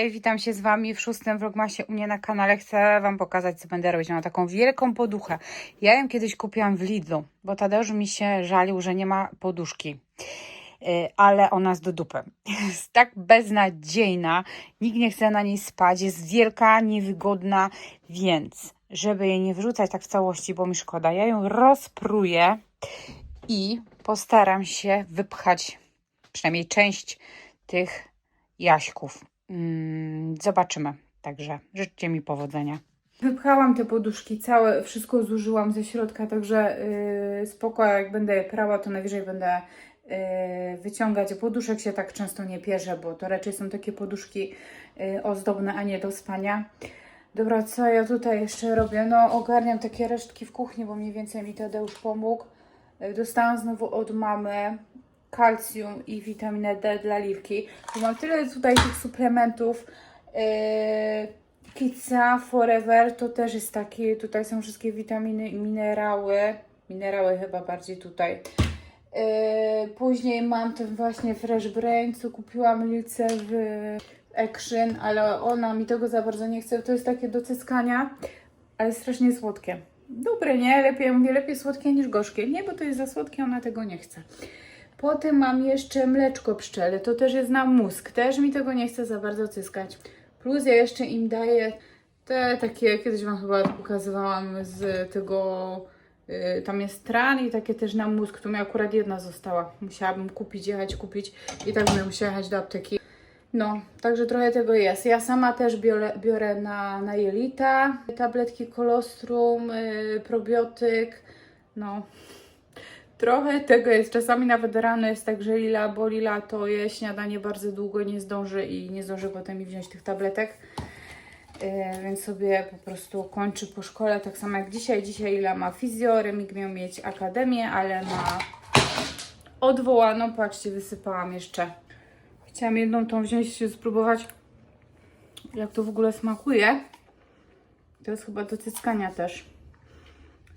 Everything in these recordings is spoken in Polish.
hej, witam się z Wami w szóstym vlogmasie u mnie na kanale. Chcę Wam pokazać, co będę robić. Mam taką wielką poduchę. Ja ją kiedyś kupiłam w Lidlu, bo Tadeusz mi się żalił, że nie ma poduszki. Yy, Ale ona jest do dupy. Jest tak beznadziejna, nikt nie chce na niej spać, jest wielka, niewygodna, więc żeby jej nie wrzucać tak w całości, bo mi szkoda, ja ją rozpruję i postaram się wypchać przynajmniej część tych jaśków. Mm, zobaczymy. Także życzcie mi powodzenia. Wypchałam te poduszki całe, wszystko zużyłam ze środka, także yy, spoko, jak będę je prała, to najwyżej będę yy, wyciągać. Poduszek się tak często nie pierze, bo to raczej są takie poduszki yy, ozdobne, a nie do spania. Dobra, co ja tutaj jeszcze robię? No, ogarniam takie resztki w kuchni, bo mniej więcej mi Tadeusz pomógł. Yy, Dostałam znowu od mamy kalcium i witaminę D dla Liwki. Mam tyle tutaj tych suplementów. Yy, Pizza Forever to też jest taki, tutaj są wszystkie witaminy i minerały. Minerały chyba bardziej tutaj. Yy, później mam ten właśnie Fresh Brain, co kupiłam Lilce w Action, ale ona mi tego za bardzo nie chce. To jest takie do cyskania, ale strasznie słodkie. Dobre, nie? Lepiej, mówię, lepiej słodkie niż gorzkie. Nie, bo to jest za słodkie, ona tego nie chce. Potem mam jeszcze mleczko pszczele, to też jest na mózg, też mi tego nie chce za bardzo cyskać. Plus ja jeszcze im daję te takie, kiedyś Wam chyba pokazywałam z tego, y, tam jest tran i takie też na mózg, tu mi akurat jedna została. Musiałabym kupić, jechać kupić i tak bym musiała jechać do apteki. No, także trochę tego jest. Ja sama też biorę, biorę na, na jelita, tabletki kolostrum, y, probiotyk, no, Trochę tego jest. Czasami nawet rano jest tak, że Lila, bo Lila to je śniadanie bardzo długo nie zdąży i nie zdąży potem mi wziąć tych tabletek. Yy, więc sobie po prostu kończy po szkole, tak samo jak dzisiaj. Dzisiaj Lila ma fizjo, Remik miał mieć akademię, ale ma odwołaną. Patrzcie, wysypałam jeszcze. Chciałam jedną tą wziąć i spróbować, jak to w ogóle smakuje. To jest chyba do cyckania też.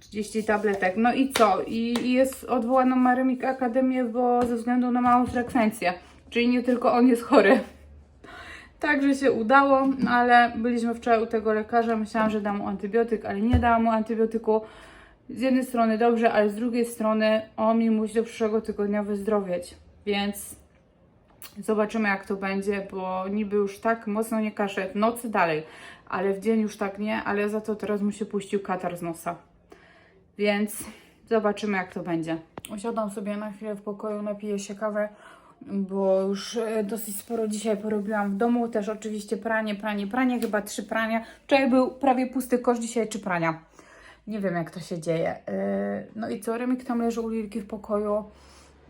30 tabletek. No i co? I, jest odwołano Marymik Akademię, bo ze względu na małą frekwencję. Czyli nie tylko on jest chory. Także się udało, no ale byliśmy wczoraj u tego lekarza. Myślałam, że dam mu antybiotyk, ale nie dałam mu antybiotyku. Z jednej strony dobrze, ale z drugiej strony on mi musi do przyszłego tygodnia wyzdrowieć. Więc zobaczymy jak to będzie, bo niby już tak mocno nie kaszę w nocy dalej, ale w dzień już tak nie, ale za to teraz mu się puścił katar z nosa. Więc zobaczymy, jak to będzie. Usiadam sobie na chwilę w pokoju, napiję się kawę, bo już e, dosyć sporo dzisiaj porobiłam w domu. Też oczywiście pranie, pranie, pranie, chyba trzy prania. Wczoraj był prawie pusty kosz, dzisiaj trzy prania. Nie wiem, jak to się dzieje. E, No i co, Remik tam leży u Lilki w pokoju,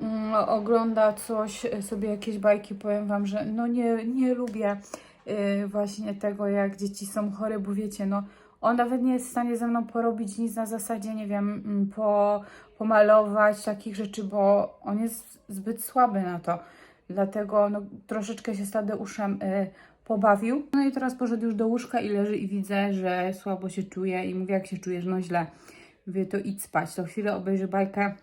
mm, ogląda coś, e, sobie jakieś bajki. Powiem Wam, że no nie, nie lubię właśnie tego, jak dzieci są chore, bo wiecie, no on nawet nie jest w stanie ze mną porobić nic na zasadzie, nie wiem, mm, po, pomalować takich rzeczy, bo on jest zbyt słaby na to. Dlatego no, troszeczkę się z Tadeuszem y, pobawił. No i teraz poszedł już do łóżka i leży i widzę, że słabo się czuje i mówię, jak się czujesz, no źle. Mówię, to idź spać. To chwilę obejrzę bajkę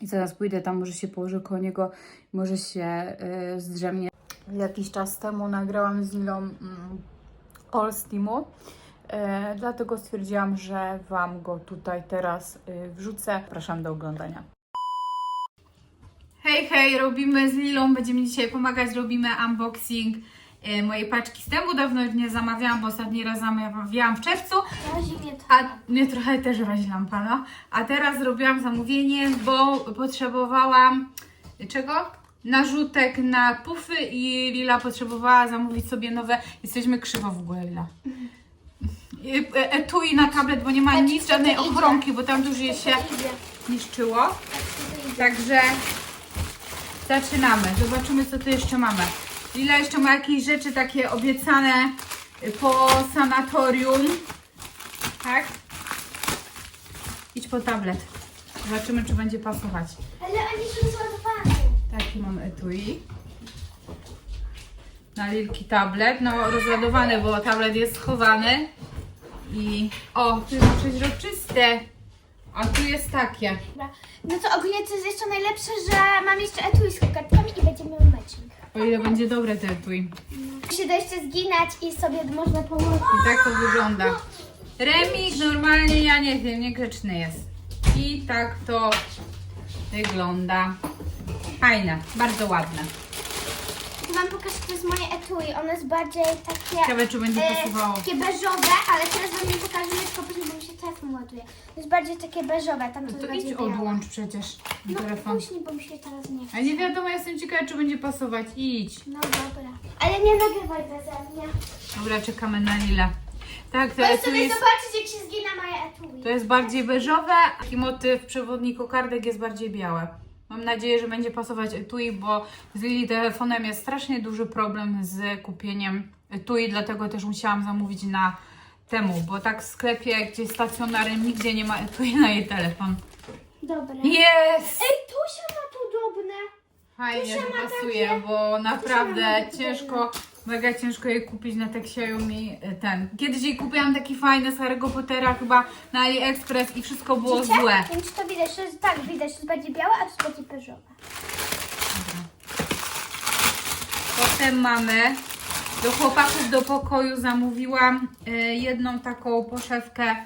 i zaraz pójdę tam, może się położę koło niego, może się y, zdrzemnie. Jakiś czas temu nagrałam z Lilą mm, All Steamu. E, dlatego stwierdziłam, że Wam go tutaj teraz y, wrzucę. Zapraszam do oglądania. Hej, hej, robimy z Lilą, będziemy dzisiaj pomagać, robimy unboxing y, mojej paczki z temu. Dawno nie zamawiałam, bo ostatni raz zamawiałam w czerwcu, Razi mnie to. a mnie trochę też razi lampa, no. A teraz zrobiłam zamówienie, bo potrzebowałam czego? Narzutek na pufy i Lila potrzebowała zamówić sobie nowe. Jesteśmy krzywo w ogóle, Lila. Y, e- Etui na tablet, bo nie ma Tak, nic, żadnej ochronki, bo tam dużo się niszczyło. Tak. Także zaczynamy. Zobaczymy, co tu jeszcze mamy. Lila jeszcze ma jakieś rzeczy takie obiecane po sanatorium. Tak? Idź po tablet. Zobaczymy, czy będzie pasować. Ale oni są zładowane. Taki mam etui. Na Lilki tablet. No, rozładowany, bo tablet jest schowany. I o, tu jest przeźroczyste. A tu jest takie. Dobra. No to ogólnie co jest jeszcze najlepsze, że mam jeszcze etui z kokardkami i będziemy miał matching. O ile będzie dobre ten etui. Musi to jeszcze zginać i sobie można położyć. I tak to wygląda. Remik normalnie, ja nie wiem, niegrzeczny jest. I tak to wygląda. Fajne, bardzo ładne. Wam pokażę, to jest moje etui. Ono jest bardziej takie... Ciekawe, czy będzie e, pasowało. Takie beżowe, ale teraz wam nie pokażę, tylko później, bo mi się telefon ładuje. To jest bardziej takie beżowe, tam to, jest to idź bardziej białe. odłącz przecież No telefon. później, bo mi się teraz nie chce. A nie wiadomo, jestem ciekawa, czy będzie pasować. Idź. No dobra. Ale nie nagrywaj beze mnie. Dobra, czekamy na Lilę. Tak, to Chcę etui sobie jest, zobaczyć, jak się zgina moje etui. to jest bardziej beżowe, a motyw przewodnik kokardek jest bardziej białe. Mam nadzieję, że będzie pasować etui, bo z Lili telefonem jest strasznie duży problem z kupieniem etui, dlatego też musiałam zamówić na temu, bo tak w sklepie gdzieś stacjonarnym nigdzie nie ma etui na jej telefon. Dobra. Jest! Ej, Tusia ma podobne. Fajnie, Tusia że ma pasuje, takie- bo naprawdę ma takie ciężko, mega ciężko jej kupić na tak Xiaomi y, ten. Kiedyś jej kupiłam taki fajny z Harry'ego Pottera chyba na AliExpress i wszystko było Widzicie? złe. Więc to widać, jest tak, widać, to jest bardziej białe, a to jest bardziej beżowe. Potem mamy do chłopaków do pokoju zamówiłam y, jedną taką poszewkę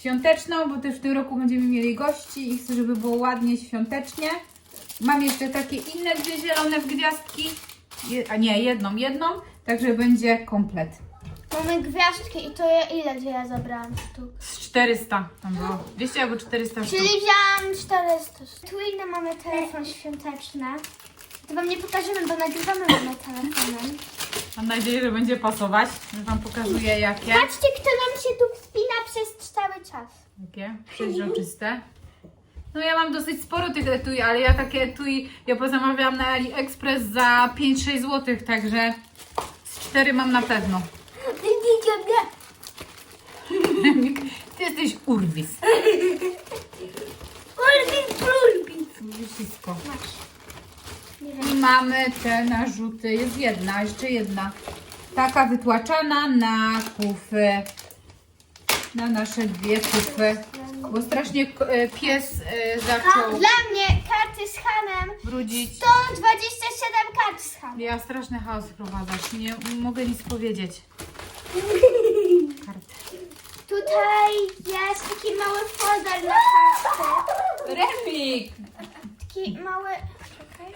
świąteczną, bo też w tym roku będziemy mieli gości i chcę, żeby było ładnie świątecznie. Mam jeszcze takie inne dwie zielone w gwiazdki, Je, a nie, jedną, jedną, także będzie komplet. Mamy gwiazdki i to ja, ile gdzie ja zabrałam sztuk? Z 400 tam było. 200 albo 400 sztuk. Czyli wziąłam 400 sztuk. Tu inny mamy telefon świąteczny. To wam nie pokażemy, bo nagrywamy mamy telefonem. Mam nadzieję, że będzie pasować. Już Wam pokazuję jakie. Patrzcie, kto nam się tu wspina przez cały czas. Jakie? Przeźroczyste. No ja mam dosyć sporo tych etui, ale ja takie etui ja pozamawiałam na AliExpress za 5-6 zł, także z 4 mam na pewno. Ty jesteś urwis. Urwisko. Nie I wiem. mamy te narzuty. Jest jedna, jeszcze jedna. Taka wytłaczana na kufy. Na nasze dwie kufy. Bo strasznie k- e, pies e, Ka- zaczął dla mnie karty z Hanem. brudzić. 127 kart z Hanem. Ja straszny chaos wprowadzasz. Nie mogę nic powiedzieć. Karty. Tutaj jest taki mały folder na karty. Remik! Taki mały. Czekaj.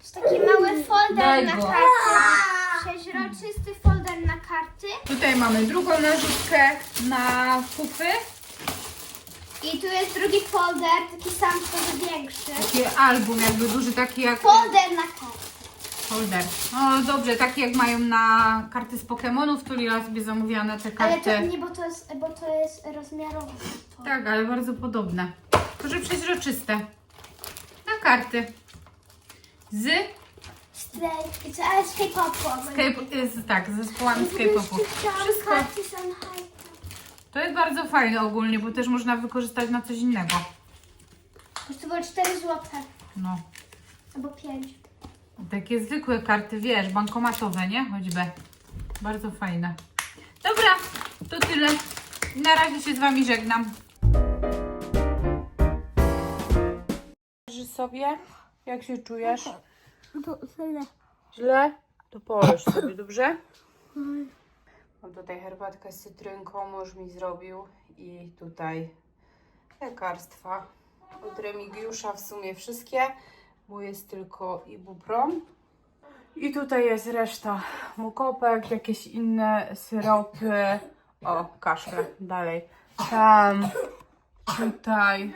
Jest taki mały folder Daj na go. karty. Przeźroczysty folder na karty. Tutaj mamy drugą narzutkę na kufy. I tu jest drugi folder, taki sam, tylko większy. Taki album jakby duży, taki jak Folder na karty. folder. No dobrze, taki jak mają na karty z Pokemonów, to Lila sobie zamówiła na te Ale karty. to nie, bo to jest, bo to jest rozmiarowe. To. Tak, ale bardzo podobne. Że przeźroczyste. Na karty. Z, Straight. Ale z K-popu. Z tak, z zespołami z K-popu. Wszystko. Karty są high. To jest bardzo fajne ogólnie, bo też można wykorzystać na coś innego. Kosztowało 4 zł. No. Albo 5. Takie zwykłe karty, wiesz, bankomatowe, nie? Choćby. Bardzo fajne. Dobra, to tyle. Na razie się z Wami żegnam. Leży sobie. Jak się czujesz? To tyle. Źle? To poleż sobie, dobrze? Mam tutaj herbatkę z cytrynką, mąż mi zrobił i tutaj lekarstwa od Remigiusza, w sumie wszystkie, bo jest tylko ibuprom. I tutaj jest reszta mukopek, jakieś inne syropy. O, kaszle dalej. Tam, tutaj,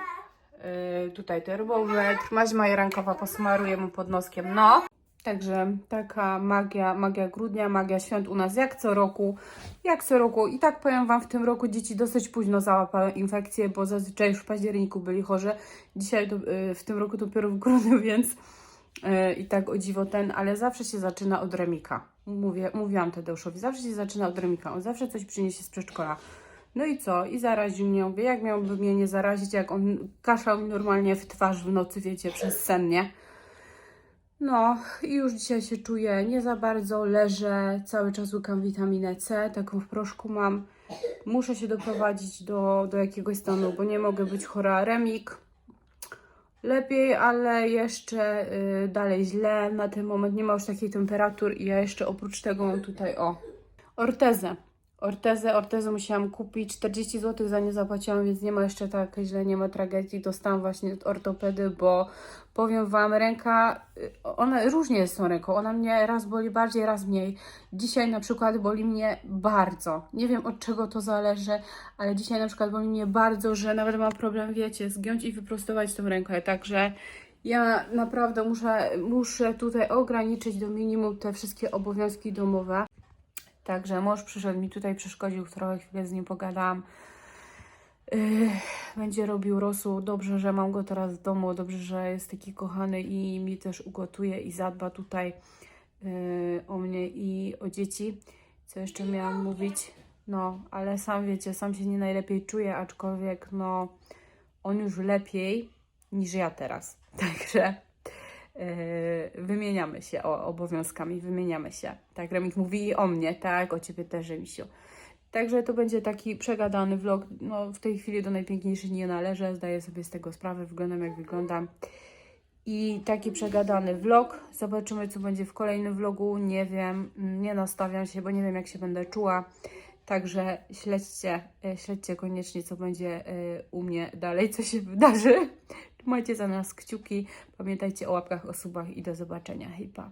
yy, tutaj termometr. Maźma Jarankowa posmaruje mu pod noskiem. No. Także taka magia, magia grudnia, magia świąt u nas jak co roku, jak co roku. I tak powiem Wam, w tym roku dzieci dosyć późno załapały infekcję, bo zazwyczaj już w październiku byli chorzy. Dzisiaj to, y, w tym roku dopiero w grudniu, więc y, i tak o dziwo ten, ale zawsze się zaczyna od remika. Mówię, mówiłam Tadeuszowi, zawsze się zaczyna od remika. On zawsze coś przyniesie z przedszkola. No i co? I zaraził mnie. Mówię, jak miałby mnie nie zarazić, jak on kaszlał mi normalnie w twarz w nocy, wiecie, przez sen, nie? No już dzisiaj się czuję nie za bardzo, leżę, cały czas łykam witaminę C, taką w proszku mam. Muszę się doprowadzić do, do jakiegoś stanu, bo nie mogę być chora. Remik, lepiej, ale jeszcze y, dalej źle. Na ten moment nie ma już takich temperatur i ja jeszcze oprócz tego mam tutaj o ortezę. Ortezę, ortezę musiałam kupić, 40 zł za nie zapłaciłam, więc nie ma jeszcze tak źle, nie ma tragedii. Dostałam właśnie od ortopedy, bo powiem Wam, ręka, y, ona różnie jest z tą ręką, ona mnie raz boli bardziej, raz mniej. Dzisiaj na przykład boli mnie bardzo. Nie wiem od czego to zależy, ale dzisiaj na przykład boli mnie bardzo, że nawet mam problem, wiecie, zgiąć i wyprostować tą rękę, także ja naprawdę muszę, muszę tutaj ograniczyć do minimum te wszystkie obowiązki domowe. Także mąż przyszedł mi tutaj, przeszkodził, trochę chwilę z nim pogadałam. Yy, będzie robił rosół. Dobrze, że mam go teraz w domu. Dobrze, że jest taki kochany i mi też ugotuje i zadba tutaj yy, o mnie i o dzieci. Co jeszcze miałam mówić? No, ale sam wiecie, sam się nie najlepiej czuje, aczkolwiek no, on już lepiej niż ja teraz. Także wymieniamy się o, obowiązkami, wymieniamy się. Tak, Remik mówi i o mnie, tak, o ciebie też, Remisiu. Także to będzie taki przegadany vlog. No, w tej chwili do najpiękniejszych nie należę, zdaję sobie z tego sprawę, wyglądam jak wyglądam. I taki przegadany vlog. Zobaczymy, co będzie w kolejnym vlogu. Nie wiem, nie nastawiam się, bo nie wiem, jak się będę czuła. Także śledźcie, e, śledźcie koniecznie, co będzie e, u mnie dalej, co się wydarzy. Trzymajcie za nas kciuki. Pamiętajcie o łapkach, o subach i do zobaczenia. Hej, pa.